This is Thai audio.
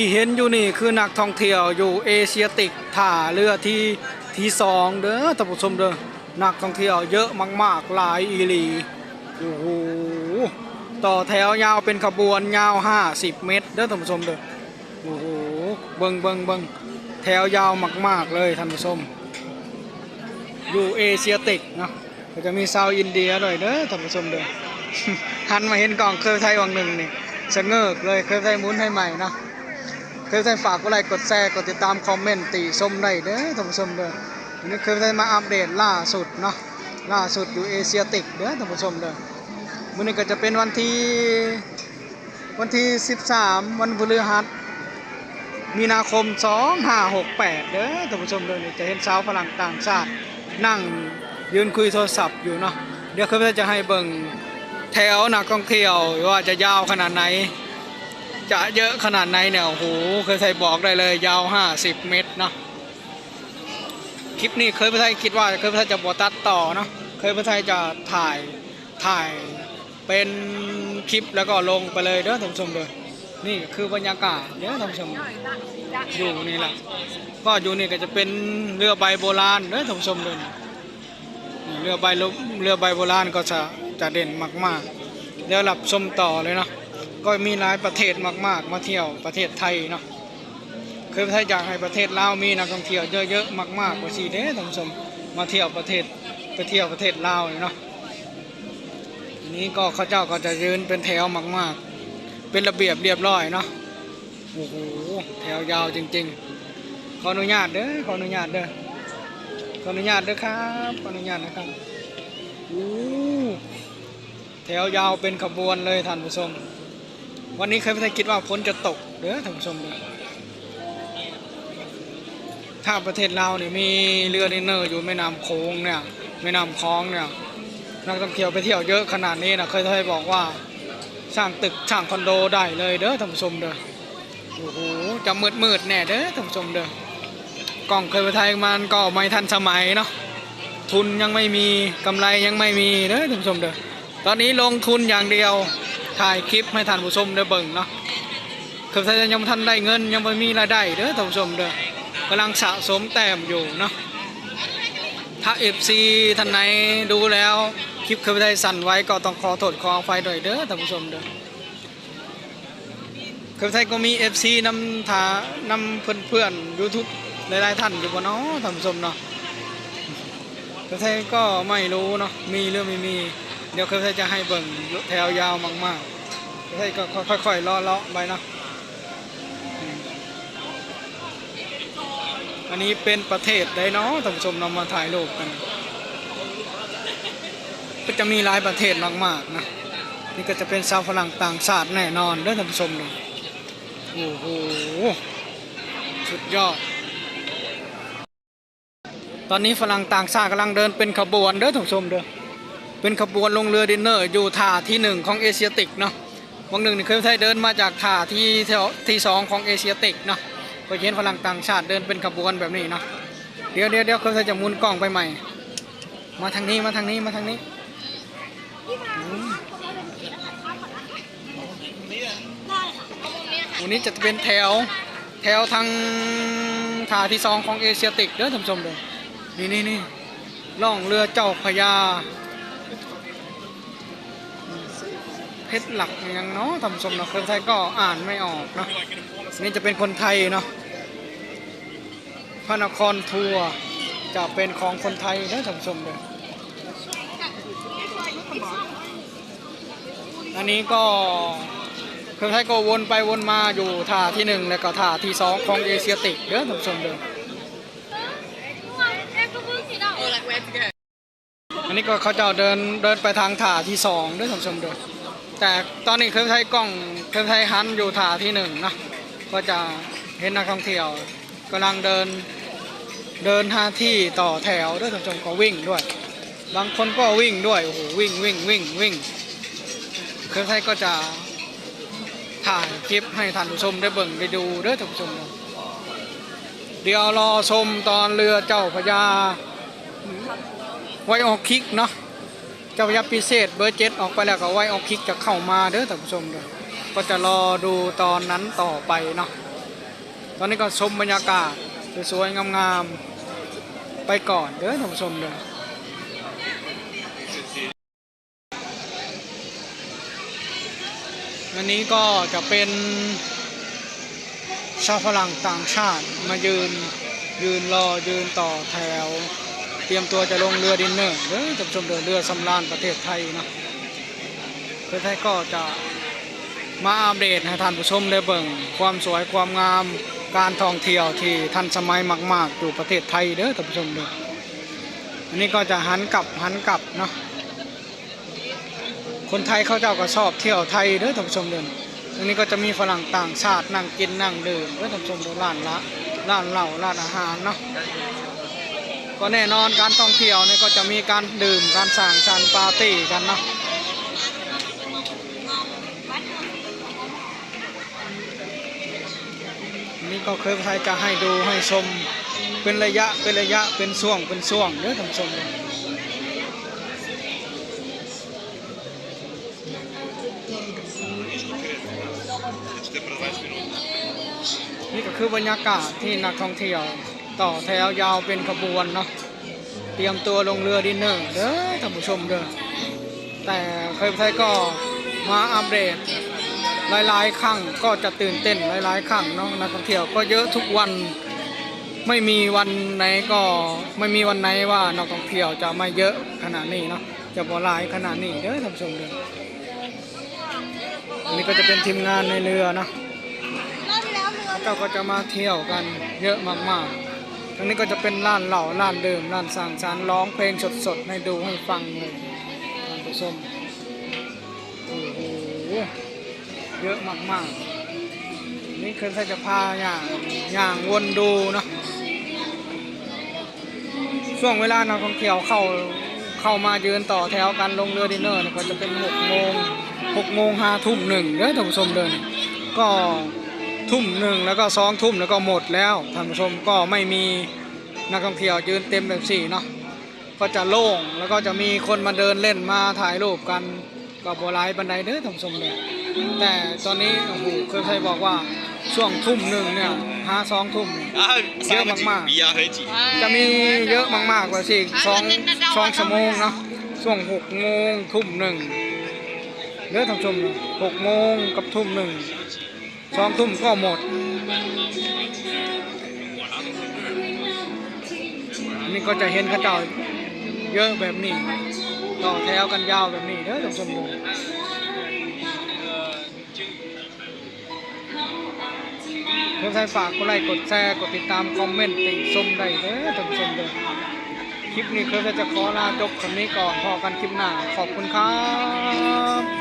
ที่เห็นอยู่นี่คือนักท่องเที่ยวอยู่เอเชียติกท่าเรือที่ที่สองเด้อท่านผู้ชมเด้อนักท่องเที่ยวเยอะมากๆหลายอีหลีโอ้โหต่อแถวยาวเป็นขบวนยาว 50 เมตรเด้อท่านผู้ชมเด้อโอ้โหเบิงเบิงเบิงแถวยาวมาก ๆ เลยท่านผู้ชมอยู่เอเชียติกนะก็จะมีชาวอินเดียด้วยเด้อท่านผู้ชมเด้อหันมาเห็นกล่องเคยไทยวังหนึ่งนี่สะเงิกเลยเคยไทยมุนให้ใหม่นะ เคยไทยฝากกดไลค์กดแชร์กดติดตามคอมเมนต์ติชมได้เด้อท่านผู้ชมเด้อวันนี้เคยไทยมาอัปเดตล่าสุดเนาะล่าสุดอยู่เอเชียติกเด้อท่านผู้ชมเด้อวันนี้ก็จะเป็นวันที่วันที่ 13 วันพฤหัสมีนาคม 2568 เด้อท่านผู้ชมเด้อนี่จะเห็นสาวฝรั่งต่างชาตินั่งยืนคุยโทรศัพท์อยู่เนาะเดี๋ยวเคยไทยจะให้เบิ่งแถวนักท่องเที่ยวว่าจะยาวขนาดไหน จะเยอะขนาดไหนเนี่ยโอ้โหเคยใส่บอกได้เลยยาว 50 เมตรเนาะคลิปนี้เคยพระไทยคิดว่าเคยพระไทยจะบอตัดต่อเนาะเคยพระไทยจะถ่ายถ่ายเป็นคลิปแล้วก็ลงไปเลยเด้อท่านผู้ชมเด้อนี่คือบรรยากาศเด้อท่านผู้ชมอยู่นี่แหละก็อยู่นี่ก็จะเป็นเรือใบโบราณเด้อท่านผู้ชมเด้อนี่เรือใบลบเรือใบโบราณก็จะจะเด่นมากๆเดี๋ยวหลับชมต่อเลยเนาะ ก็มีหลายประเทศมากๆ มาเที่ยวประเทศไทยเนาะคือถ้าอยากให้ประเทศลาวมีนักท่องเที่ยวเยอะๆมากๆกว่าสีเด้ท่านผู้ชมมาเที่ยวประเทศไปเที่ยวประเทศลาวเนาะอันนี้ก็เขาเจ้าก็จะยืนเป็นแถวมากๆ เป็นระเบียบเรียบร้อยเนาะโอ้โหแถวยาวจริง ๆ ขออนุญาตเด้อขออนุญาตเด้อขออนุญาตเด้อครับขออนุญาตนะครับโอ้แถวยาวเป็นขบวนเลยท่านผู้ชม วันนี้เคยไม่ได้คิดว่าฝนจะตกเด้อท่านผู้ชมเด้อถ้าประเทศลาเนี่ยมีเรือดินเนอร์อยู่แม่น้ำโขงเนี่ยแม่น้ำคลองเนี่ยนักท่องเที่ยวไปเที่ยวเยอะขนาดนี้นะเคยเคยบอกว่าสร้างตึกสร้างคอนโดได้เลยเด้อท่านผู้ชมเด้อโอ้โหจะมืดมืดแน่เด้อท่านผู้ชมเด้อกล้องเคยไปไทยมันก็ไม่ทันสมัยเนาะทุนยังไม่มีกำไรยังไม่มีเด้อท่านผู้ชมเด้อตอนนี้ลงทุนอย่างเดียว ถ่ายคลิปให้ท่านผู้ชมได้เบิ่งเนาะคือถ้ายังบ่ทันได้เงินยังไม่มีรายได้เด้อท่านผู้ชมเด้อกำลังสะสมแต้มอยู่เนาะถ้า FC ท่านไหนดูแล้วคลิปเคยได้สั่นไว้ก็ต้องขอโทษขออภัยด้วยเด้อท่านผู้ชมเด้อเคยไทยก็มี FC นำทานำเพื่อนๆ YouTube หลายๆท่านอยู่บ่เนาะท่านผู้ชมเนาะเคยไทยก็ไม่รู้เนาะมีหรือไม่มี ดี๋ยวเคยไทยจะให้เบิ่งแถวยาวมากๆเคยไทยก็ค่อยๆเลาะๆไปเนาะอันนี้เป็นประเทศใดเนาะท่านผู้ชมนำมาถ่ายรูปกันก็จะมีหลายประเทศมากๆนะนี่ก็จะเป็นชาวฝรั่งต่างชาติแน่นอนเด้อท่านผู้ชมเลยโอ้โหสุดยอด ตอนนี้ฝรั่งต่างชาติกำลังเดินเป็นขบวนเด้อท่านผู้ชมเด้อ เป็นขบวนลงเรือดินเนอร์อยู่ท่าที่หนึ่งของเอเชียติกเนาะวันหนึ่งนี่เคยไทยเดินมาจากท่าที่แถวที่สองของเอเชียติกเนาะก็เห็นฝรั่งต่างชาติเดินเป็นขบวนแบบนี้เนาะเดี๋ยวเดี๋ยวเดี๋ยวเคยไทยจะหมุนกล้องไปใหม่ มาทางนี้มาทางนี้มาทางนี้อืมวันนี้จะเป็นแถวแถวทางท่าที่สองของเอเชียติกเด้อท่านผู้ชมเด้อนี่นี่นี่ล่องเรือเจ้าพระยา เพชรหลักอย่างเนาะทำสมเนาะคนไทยก็อ่านไม่ออกเนาะนี่จะเป็นคนไทยเนาะพระนครทัวร์จะเป็นของคนไทยนะท่านชมเลยอันนี้ก็คนไทยก็วนไปวนมาอยู่ท่าที่หนึ่งแล้วก็ท่าที่สองของเอเชียติกเด้อท่านผู้ชมเด้ออันนี้ก็เขาจะเดินเดินไปทางถาที่สองด้วยท่านผู้ชมเดิน แต่ตอนนี้เครื่องใช้กล้องเครื่องใช้ฮันอยู่ถาที่หนึ่งนะก็จะเห็นนักท่องเที่ยวกำลังเดินเดินหาที่ต่อแถวด้วยท่านผู้ชมก็วิ่งด้วย บางคนก็วิ่งด้วยโอ้โหวิ่งวิ่งวิ่งวิ่งเครื่องใช้ก็จะถ่ายคลิปให้ท่านผู้ชมได้เบิ่งได้ดูด้อท่านผู้ชมเดี๋ยวรอชมตอนเรือเจ้าพระยาไว้ออกคิกเนาะ จ้าพระยาพิเศษเบอร์เจ็ดออกไปแล้วก็ไว้ออกคิกจะเข้ามาเด้อท่านผู้ชมเด้อก็จะรอดูตอนนั้นต่อไปเนาะตอนนี้ก็ชมบรรยากาศสวยๆงามๆไปก่อนเด้อท่านผู้ชมเด้อวันนี้ก็จะเป็นชาวฝรั่งต่างชาติมายืนยืนรอยืนต่อแถว เตรียมตัวจะลงเรือดินเนอร์เด้อท่านผู้ชมเด้อเรือสำราญประเทศไทยเนาะประเทศไทยก็จะมาอัปเดตให้ท่านผู้ชมได้เบิ่งความสวยความงามการท่องเที่ยวที่ทันสมัยมาก ๆ อยู่ประเทศไทยเด้อท่านผู้ชมเด้ออันนี้ก็จะหันกลับหันกลับเนาะคนไทยเขาเจ้าก็ชอบเที่ยวไทยเด้อท่านผู้ชมเด้ออันนี้ก็จะมีฝรั่งต่างชาตินั่งกินนั่งดื่มเด้อท่านผู้ชมเด้อร้านละร้านเหล้าร้านอาหารเนาะ ก็แน่นอนการท่องเที่ยวเนี่ยก็จะมีการดื่มการสั่งสรรปาร์ตี้กันเนาะนี่ก็เคยไทยจะให้ดูให้ชมเป็นระยะเป็นระยะเป็นช่วงเป็นช่วงเด้อท่านชมนี่ก็คือบรรยากาศที่นักท่องเที่ยว ต่อแถวยาวเป็นขบวนเนาะเตรียมตัวลงเรือดินเนอร์เด้อท่านผู้ชมเด้อแต่เคยไทยก็มาอัปเดตหลายๆครั้งก็จะตื่นเต้นหลายๆครั้งเนาะนักท่องเที่ยวก็เยอะทุกวันไม่มีวันไหนก็ไม่มีวันไหนว่านักท่องเที่ยวจะไม่เยอะขนาดนี้เนาะจะบ่หลายขนาดนี้เด้อท่านผู้ชมเด้ออันนี้ก็จะเป็นทีมงานในเรือนะเราก็จะมาเที่ยวกันเยอะมากๆ ทั้งนี้ก็จะเป็นร้านเหล่าร้านเดิมร้านสั่งสรรค์ร้องเพลงสดๆให้ดูให้ฟังเลยท่านผู้ชมโอ้โหเยอะมากๆ นี่คือถ้าจะพาอย่างอย่างวนดูเนาะช่วงเวลานักท่องเที่ยวเข้าเข้ามายืนต่อแถวกันลงเรือดินเนอร์นี่ก็จะเป็นหกโมงหกโมงห้าทุ่มหนึ่งเด้อท่านผู้ชมเดินก็ ทุ่มหนึ่งแล้วก็สองทุ่มแล้วก็หมดแล้วท่านผู้ชมก็ไม่มีนักท่องเที่ยวยืนเต็มแบบสี่เนาะก็จะโล่งแล้วก็จะมีคนมาเดินเล่นมาถ่ายรูปกันก็โบราณบันไดเด้อท่านผู้ชมเลยแต่ตอนนี้โอ้โหเคยใครบอกว่าช่วงทุ่มหนึ่งเนี่ยห้าสองทุ่มเยอะมากๆ จะมีเยอะมากๆกว่าสิสองสองชั่วโมงเนาะช่วงหกโมงทุ่มหนึ่งเด้อท่านผู้ชมหกโมงกับทุ่มหนึ่ง สองทุ่มก็หมด นี่ก็จะเห็นข้าเจ้าเยอะแบบนี้ ต่อแถวกันยาวแบบนี้เด้อท่านผู้ชมดูเพื่อนใครฝากกดไลค์กดแชร์กดติดตามคอมเมนต์ติชมได้เด้อท่านผู้ชมเด้อคลิปนี้เคยจะขอลาจบคำนี้ก่อนพอกันคลิปหน้าขอบคุณครับ